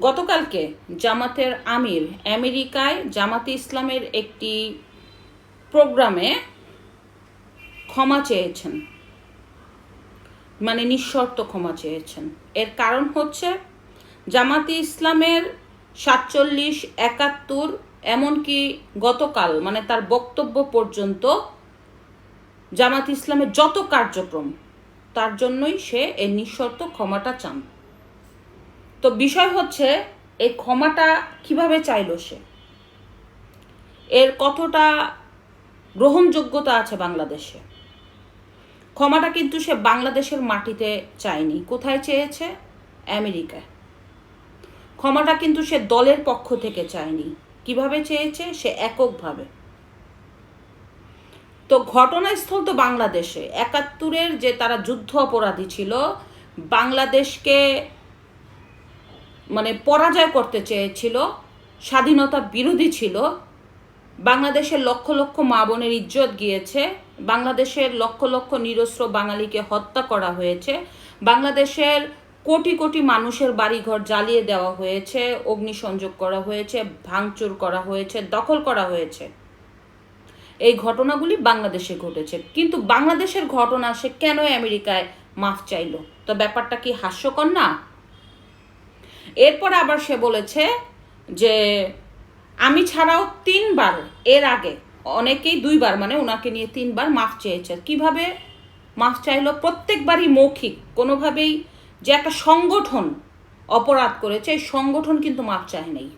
গতকালকে জামাতের আমির আমেরিকায় জামাতে ইসলামের একটি প্রোগ্রামে ক্ষমা চেয়েছেন। মানে নিঃশর্ত ক্ষমা চেয়েছেন। এর কারণ হচ্ছে জামাতে ইসলামের সাতচল্লিশ, একাত্তর, এমনকি গতকাল মানে তার বক্তব্য পর্যন্ত জামাত ইসলামের যত কার্যক্রম, তার জন্যই সে এই নিঃশর্ত ক্ষমাটা চান। তো বিষয় হচ্ছে, এই ক্ষমাটা কীভাবে চাইলো সে? এর কতটা গ্রহণযোগ্যতা আছে বাংলাদেশে? ক্ষমাটা কিন্তু সে বাংলাদেশের মাটিতে চায়নি। কোথায় চেয়েছে? আমেরিকায়। ক্ষমাটা কিন্তু সে দলের পক্ষ থেকে চায়নি। কীভাবে চেয়েছে? সে এককভাবে। তো ঘটনাস্থল তো বাংলাদেশে। একাত্তরের যে তারা যুদ্ধ অপরাধী ছিল, বাংলাদেশকে মানে পরাজয় করতে চেয়েছিল, স্বাধীনতা বিরোধী ছিল, বাংলাদেশের লক্ষ লক্ষ মা বোনের ইজ্জত গিয়েছে, বাংলাদেশের লক্ষ লক্ষ নিরস্ত্র বাঙালিকে হত্যা করা হয়েছে, বাংলাদেশের কোটি কোটি মানুষের বাড়িঘর জ্বালিয়ে দেওয়া হয়েছে, অগ্নিসংযোগ করা হয়েছে, ভাঙচুর করা হয়েছে, দখল করা হয়েছে। এই ঘটনাগুলি বাংলাদেশে ঘটেছে। কিন্তু বাংলাদেশের ঘটনা সে কেন আমেরিকায় মাফ চাইলো? তো ব্যাপারটা কি হাস্যকর না? এরপর আবার সে বলেছে যে, আমি ছাড়াও তিনবার, এর আগে অনেকেই দুইবার মানে ওনাকে নিয়ে তিনবার মাফ চেয়েছে। কীভাবে মাফ চাইলো? প্রত্যেকবারই মৌখিক, কোনোভাবেই যে একটা সংগঠন অপরাধ করেছে, এই সংগঠন কিন্তু মাফ চায় নাই।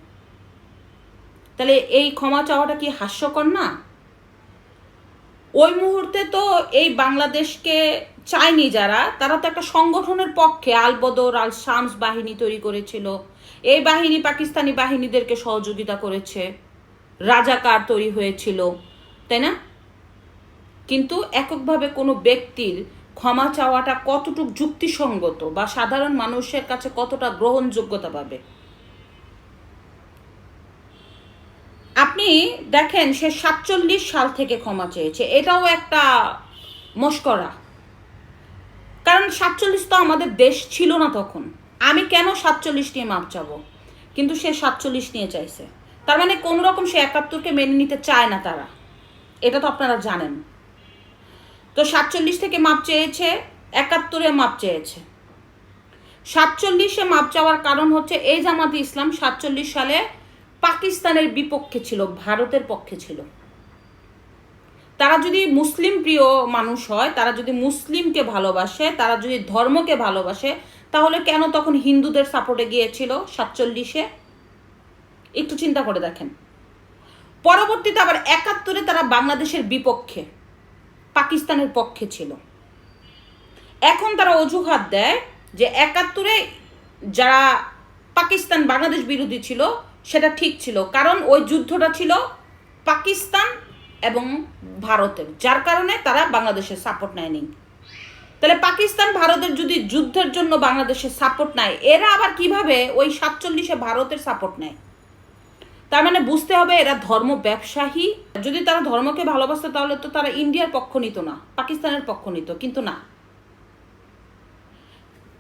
তাহলে এই ক্ষমা চাওয়াটা কি হাস্যকর না? ওই মুহূর্তে তো এই বাংলাদেশকে চায়নি যারা, তারা তো একটা সংগঠনের পক্ষে আলবদর আল শামস বাহিনী তৈরি করেছিল। এই বাহিনী পাকিস্তানি বাহিনীদেরকে সহযোগিতা করেছে। রাজাকার তৈরি হয়েছিল, তাই না? কিন্তু এককভাবে কোনো ব্যক্তির ক্ষমা চাওয়াটা কতটুক যুক্তিসঙ্গত বা সাধারণ মানুষের কাছে কতটা গ্রহণযোগ্যতা পাবে? আপনি দেখেন সে সাতচল্লিশ সাল থেকে ক্ষমা চেয়েছে। এটাও একটা মস্করা। কারণ সাতচল্লিশ তো আমাদের দেশ ছিল না তখন। আমি কেন সাতচল্লিশ নিয়ে মাপ চাবো? কিন্তু সে সাতচল্লিশ নিয়ে চাইছে। তার মানে কোনো রকম সে একাত্তরকে মেনে নিতে চায় না তারা। এটা তো আপনারা জানেন। তো সাতচল্লিশ থেকে মাপ চেয়েছে, একাত্তরে মাপ চেয়েছে। সাতচল্লিশে মাপ চাওয়ার কারণ হচ্ছে এই জামাতে ইসলাম সাতচল্লিশ সালে পাকিস্তানের বিপক্ষে ছিল, ভারতের পক্ষে ছিল। তারা যদি মুসলিম প্রিয় মানুষ হয়, তারা যদি মুসলিমকে ভালোবাসে, তারা যদি ধর্মকে ভালোবাসে, তাহলে কেন তখন হিন্দুদের সাপোর্টে গিয়েছিল সাতচল্লিশে? একটু চিন্তা করে দেখেন। পরবর্তীতে আবার একাত্তরে তারা বাংলাদেশের বিপক্ষে, পাকিস্তানের পক্ষে ছিল। এখন তারা অজুহাত দেয় যে একাত্তরে যারা পাকিস্তান বাংলাদেশ বিরোধী ছিল, সেটা ঠিক ছিল। কারণ ওই যুদ্ধটা ছিল পাকিস্তান এবং ভারতের, যার কারণে তারা বাংলাদেশের সাপোর্ট নেয়নি। তাহলে পাকিস্তান ভারতের যদি যুদ্ধের জন্য বাংলাদেশের সাপোর্ট নেয়, এরা আবার কীভাবে ওই সাতচল্লিশে ভারতের সাপোর্ট নেয়? তার মানে বুঝতে হবে এরা ধর্ম ব্যবসায়ী। যদি তারা ধর্মকে ভালোবাসতো তাহলে তো তারা ইন্ডিয়ার পক্ষ নিত না, পাকিস্তানের পক্ষ নিত, কিন্তু না।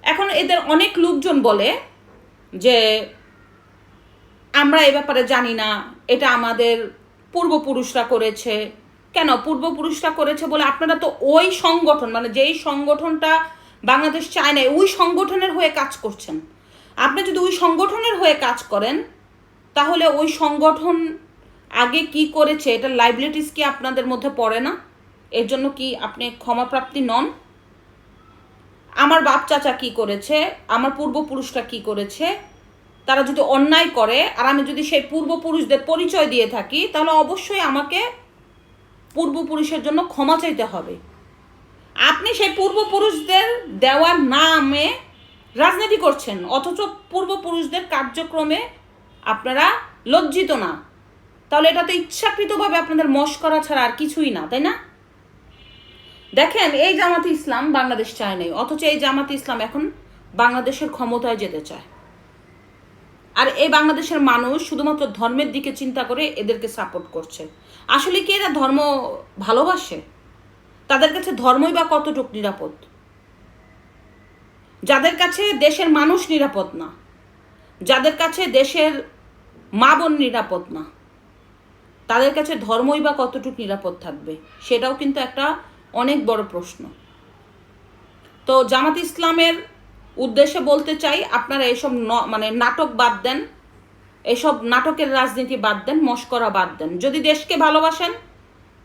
এখন এদের অনেক লোকজন বলে যে, আমরা এ ব্যাপারে জানি না, এটা আমাদের পূর্বপুরুষরা করেছে। কেন পূর্বপুরুষরা করেছে বলে আপনারা তো ওই সংগঠন মানে যেই সংগঠনটা বাংলাদেশ চায় না, ওই সংগঠনের হয়ে কাজ করছেন। আপনি যদি ওই সংগঠনের হয়ে কাজ করেন, তাহলে ওই সংগঠন আগে কি করেছে এটা লাইবিলিটিস কি আপনাদের মধ্যে পড়ে না? এর জন্য কি আপনি ক্ষমাপ্রাপ্তি নন? আমার বাপ চাচা কি করেছে? আমার পূর্বপুরুষরা কি করেছে? তারা যদি অন্যায় করে, আর আমি যদি সেই পূর্বপুরুষদের পরিচয় দিয়ে থাকি, তাহলে অবশ্যই আমাকে পূর্বপুরুষের জন্য ক্ষমা চাইতে হবে। আপনি সেই পূর্বপুরুষদের দেওয়ার নামে রাজনীতি করছেন, অথচ পূর্বপুরুষদের কার্যক্রমে আপনারা লজ্জিত না। তাহলে এটা তো ইচ্ছাকৃতভাবে আপনাদের মস্করা ছাড়া আর কিছুই না, তাই না? দেখেন, এই জামাতে ইসলাম বাংলাদেশ চায় নাই, অথচ এই জামাতে ইসলাম এখন বাংলাদেশের ক্ষমতায় যেতে চায়। আর এই বাংলাদেশের মানুষ শুধুমাত্র ধর্মের দিকে চিন্তা করে এদেরকে সাপোর্ট করছে। আসলে কি এরা ধর্ম ভালোবাসে? তাদের কাছে ধর্মই বা কতটুক নিরাপদ? যাদের কাছে দেশের মানুষ নিরাপদ না, যাদের কাছে দেশের মা বোন নিরাপদ না, তাদের কাছে ধর্মই বা কতটুকু নিরাপদ থাকবে? সেটাও কিন্তু একটা অনেক বড় প্রশ্ন। তো জামাত ইসলামের উদ্দেশ্যে বলতে চাই, আপনারা এসব মানে নাটক বাদ দেন। এসব নাটকের রাজনীতি বাদ দেন, মস্করা বাদ দেন। যদি দেশকে ভালোবাসেন,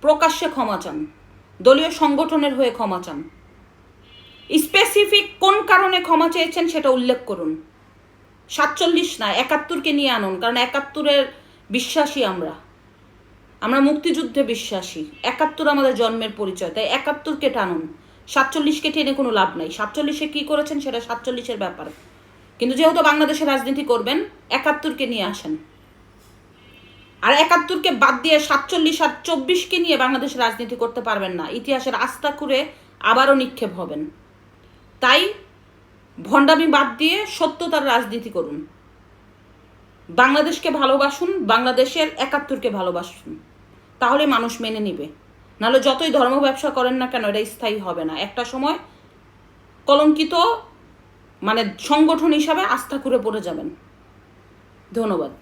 প্রকাশ্যে ক্ষমা চান। দলীয় সংগঠনের হয়ে ক্ষমা চান। স্পেসিফিক কোন কারণে ক্ষমা চেয়েছেন সেটা উল্লেখ করুন। সাতচল্লিশ না, একাত্তরকে নিয়ে আনুন, কারণ একাত্তরের বিশ্বাসী আমরা। আমরা মুক্তিযুদ্ধে বিশ্বাসী। একাত্তর আমাদের জন্মের পরিচয়, তাই একাত্তরকে টানুন। সাতচল্লিশকে টেনে কোনো লাভ নাই। সাতচল্লিশে কী করেছেন সেটা সাতচল্লিশের ব্যাপার। কিন্তু যেহেতু বাংলাদেশে রাজনীতি করবেন, একাত্তরকে নিয়ে আসেন। আর একাত্তরকে বাদ দিয়ে সাতচল্লিশ আর চব্বিশকে নিয়ে বাংলাদেশে রাজনীতি করতে পারবেন না। ইতিহাসের আস্থা করে আবারও নিক্ষেপ হবেন। তাই ভণ্ডামি বাদ দিয়ে সত্যতার রাজনীতি করুন। বাংলাদেশকে ভালোবাসুন, বাংলাদেশের একাত্তরকে ভালোবাসুন। তাহলে মানুষ মেনে নিবে। নাহলে যতই ধর্ম ব্যবসা করেন না কেন, এটা স্থায়ী হবে না। একটা সময় কলঙ্কিত মানে সংগঠন হিসাবে আস্থা করে পড়ে যাবেন। ধন্যবাদ।